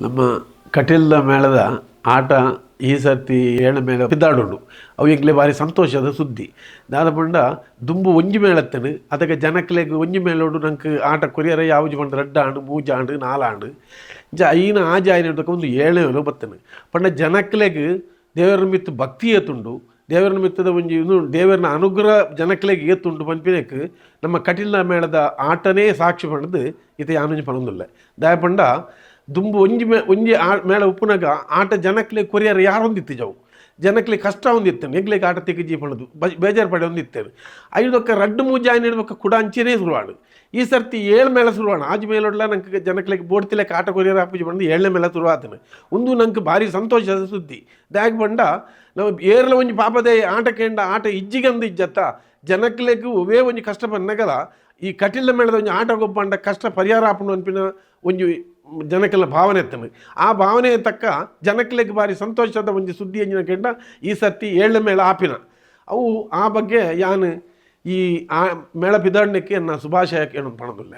ನಮ್ಮ ಕಟೀಲ್ದ ಮೇಳದ ಆಟ ಈ ಸರ್ತಿ ಏಳ ಮೇಳ ಬಿದ್ದಾಡುಂಡು ಅವು ಈಗಲೇ ಭಾರಿ ಸಂತೋಷದ ಸುದ್ದಿ. ದಾದ ಪಂಡ ದುಂಬು ಒಂಜಿ ಮೇಳತ್ತನು. ಅದಕ್ಕೆ ಜನಕ್ಲೆಗ್ ಒಂಜಿ ಮೇಳೋಡು ನಂಗೆ ಆಟ ಕೊರಿಯರ ಯಾವ್ಜಿ ಪಂಡ ಆಂಡು ಮೂಜಾಂಡು ನಾಲಾಂಡು ಜ ಐನ ಆಜ ಆಯ್ನ ಒಂದು ಏಳನೇ ಮೇಲೋ ಬತ್ತನು. ಪಂಡ ಜನಕ್ಲೆಗ್ ದೇವರ ಮಿತ್ತು ಭಕ್ತಿ ಏತುಂಡು. ದೇವರ ಮಿತ್ತದ ಒಂಜಿ ಇದು ದೇವರನ ಅನುಗ್ರಹ ಜನಕ್ಲೆಗ್ ಏತುಂಡು ಪನ್ಪಿನಕ್ಕೆ ನಮ್ಮ ಕಟೀಲ್ನ ಮೇಳದ ಆಟನೇ ಸಾಕ್ಷಿ ಪಡೆದು ಇತ್ತೆ ಯಾನೊಂಜಿ ಪನೊಂದುಲ್ಲ ದಾಯ ಪಂಡ ದುಂಬು ಒಂಜಿ ಮೇ ಒಂಜಿ ಆ ಮೇಳ ಉಪ್ಪುನಗ ಆಟ ಜನಕ್ಲೆ ಕೊರಿಯರ್ ಯಾರು ಒಂದಿತ್ತು ಜಾವು ಜನಕ್ಲೆ ಕಷ್ಟ ಒಂದಿತ್ತೇನೆ ನೆಗ್ಲೆ ಆಟ ತೆಗಿಜಿ ಪಡೆದು ಬೇಜಾರು ಪಡೆ ಒಂದಿತ್ತೇನೆ ಐದೊಕ್ಕ ರಡ್ಡು ಮೂಜಾಯಿನ ಇಡ್ಬೇಕು ಕುಡ ಅಂಚಿನೇ ಶುರುವಾಡು ಈ ಸರ್ತಿ ಏಳು ಮೇಳ ಶುರುವಾಣ. ಆಜ್ ಮೇಲೊಡ್ಲ ನಂಗೆ ಜನಕ್ಲೆಗೆ ಬೋಡ್ತಿಲೆಕ್ಕೆ ಆಟ ಕೊರಿಯರ್ ಹಾಪಿಜಿ ಬಂದು ಏಳನೇ ಮೇಳ ಶುರುವಾತನು. ಒಂದು ನಂಗೆ ಭಾರಿ ಸಂತೋಷದ ಸುದ್ದಿ. ದ್ಯಾಗ್ ಬಂಡ, ನಾವು ಏರ್ಲ ಒಂಜಿ ಪಾಪದೇ ಆಟ ಕೇಂಡ ಆಟ ಇಜ್ಜಿಗಂದು ಇಜ್ಜತ್ತ, ಜನಕ್ಲೆಗ್ ಒವೇ ಒಂಜಿ ಕಷ್ಟ ಬಂದಗಲ ಈ ಕಟೀಲ ಮೇಳದ ಒಂಜಿ ಆಟ ಗೊಬ್ಬಂಡ ಕಷ್ಟ ಪರಿಹಾರ ಆಪುಂಡು ಅನ್ಪಿನ ಒಂಜಿ ಜನಕ್ಕೆಲ್ಲ ಭಾವನೆ ಎತ್ತನು ಆ ಭಾವನೆ ತಕ್ಕ ಜನಕ್ಲೆಗ್ ಬಾರಿ ಸಂತೋಷದ ಒಂದು ಸುದ್ದಿ ಎಂಜಿನ ಕೆಂಡ ಈ ಸರ್ತಿ ಏಳ ಮೇಳ ಆಪಿನ. ಅವು ಆ ಬಗ್ಗೆ ಯಾನು ಈ ಆ ಮೇಳ ಬಿದಾಡ್ನಕ್ಕೆ ನಾನು ಶುಭಾಶಯ ಕೇಳೋದು ಪಣದಿಲ್ಲ.